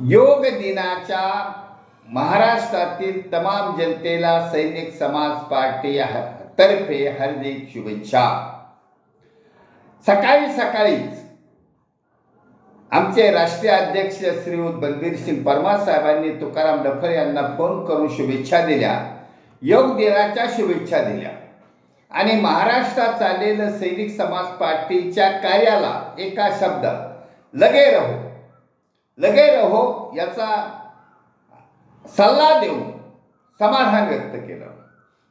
योग दिनाच्या महाराष्ट्रातील तमाम जनतेला सैनिक समाज पार्टी तर्फे हार्दिक शुभेच्छा. सकाळी सकाळीच आमचे राष्ट्रीय अध्यक्ष श्रीयुत बलबीर सिंग परमा साहेबांनी तुकाराम डफर यांना फोन करून शुभेच्छा दिल्या. योग दिनाच्या शुभेच्छा दिल्या. आणि महाराष्ट्रात चाललेलं सैनिक समाज पार्टीच्या कार्याला एका शब्दात लगे राहू. लगे रहो याचा सल्ला देऊन समाधान व्यक्त केलं.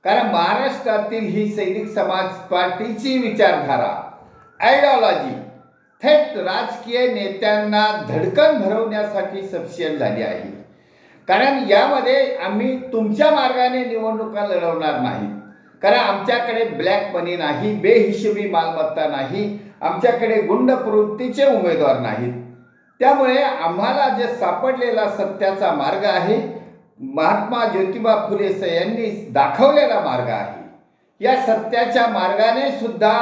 कारण महाराष्ट्रातील ही सैनिक समाज पार्टीची विचारधारा आयडिओलॉजी थेट राजकीय नेत्यांना धडकन भरवण्यासाठी सफिशियंट झाली आहे. कारण यामध्ये आम्ही तुमच्या मार्गाने निवडणुका लढवणार नाही. कारण आमच्याकडे ब्लॅक मनी नाही बेहिशोबी मालमत्ता नाही आमच्याकडे गुंड प्रवृत्तीचे उमेदवार नाहीत. त्यामुळे आम्हाला जे सापडलेला सत्याचा मार्ग आहे महात्मा ज्योतिबा फुले यांनी दाखवलेला मार्ग आहे. या सत्याच्या मार्गाने सुद्धा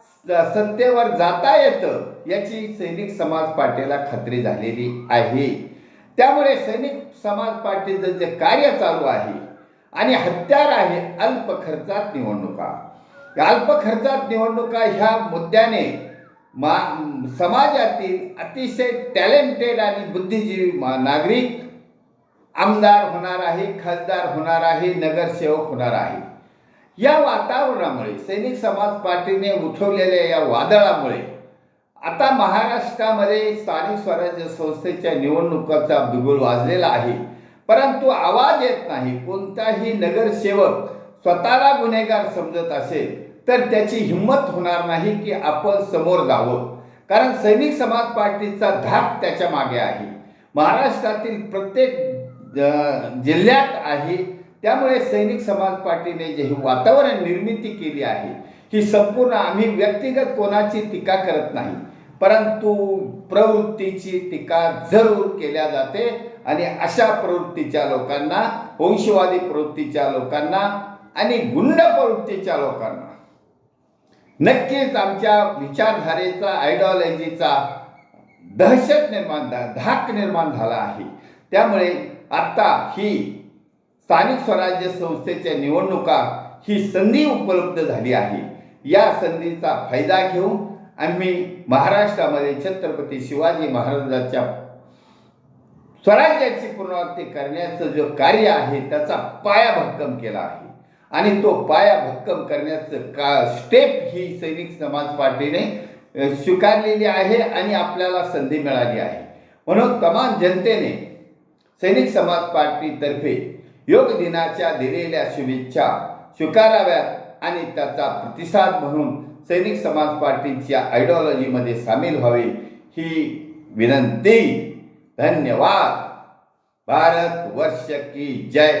स- सत्तेवर जाता येतं याची सैनिक समाज पार्टीला खात्री झालेली आहे. त्यामुळे सैनिक समाज पार्टीचं जे कार्य चालू आहे आणि हत्यार आहे अल्प खर्चात निवडणुका. अल्प खर्चात निवडणुका ह्या मुद्द्याने मा समाजातील अतिशय टॅलेंटेड आणि बुद्धिजीवी मा- नागरिक आमदार होणार आहे खासदार होणार आहे नगरसेवक होणार आहे. या वातावरणामुळे सैनिक समाज पार्टीने उठवलेल्या या वादळामुळे आता महाराष्ट्रामध्ये स्थानिक स्वराज्य संस्थेच्या निवडणुकाचा बिगुल वाजलेला आहे. परंतु आवाज येत नाही. कोणताही नगरसेवक स्वतःला गुन्हेगार समजत असेल तर त्याची हिंमत होणार नाही की आपण समोर जावं. कारण सैनिक समाज पार्टीचा धाक त्याच्यामागे आहे. महाराष्ट्रातील प्रत्येक जिल्ह्यात आहे. त्यामुळे सैनिक समाज पार्टीने जे ही वातावरण निर्मिती केली आहे ही संपूर्ण आम्ही व्यक्तिगत कोणाची टीका करत नाही. परंतु प्रवृत्तीची टीका जरूर केल्या जाते आणि अशा प्रवृत्तीच्या लोकांना वंशवादी प्रवृत्तीच्या लोकांना आणि गुंड प्रवृत्तीच्या लोकांना नक्कीच आमच्या विचारधारेचा आयडिओलॉजीचा दहशत निर्माण झा- धाक निर्माण झाला आहे. त्यामुळे आता ही स्थानिक स्वराज्य संस्थेच्या निवडणुका ही संधी उपलब्ध झाली आहे. या संधीचा फायदा घेऊन आम्ही महाराष्ट्रामध्ये छत्रपती शिवाजी महाराजांच्या स्वराज्याची पुनरावृत्ती करण्याचं जो कार्य आहे त्याचा पाया भक्कम केला आहे. आणि तो पाया भक्कम करण्याचं का स्टेप ही सैनिक समाज पार्टीने स्वीकारलेली आहे आणि आपल्याला संधी मिळाली आहे. म्हणून तमाम जनतेने सैनिक समाज पार्टीतर्फे योग दिनाच्या दिलेल्या शुभेच्छा स्वीकाराव्यात आणि त्याचा प्रतिसाद म्हणून सैनिक समाज पार्टीच्या आयडिओलॉजीमध्ये सामील व्हावे ही विनंती. धन्यवाद. भारत वर्ष की जय.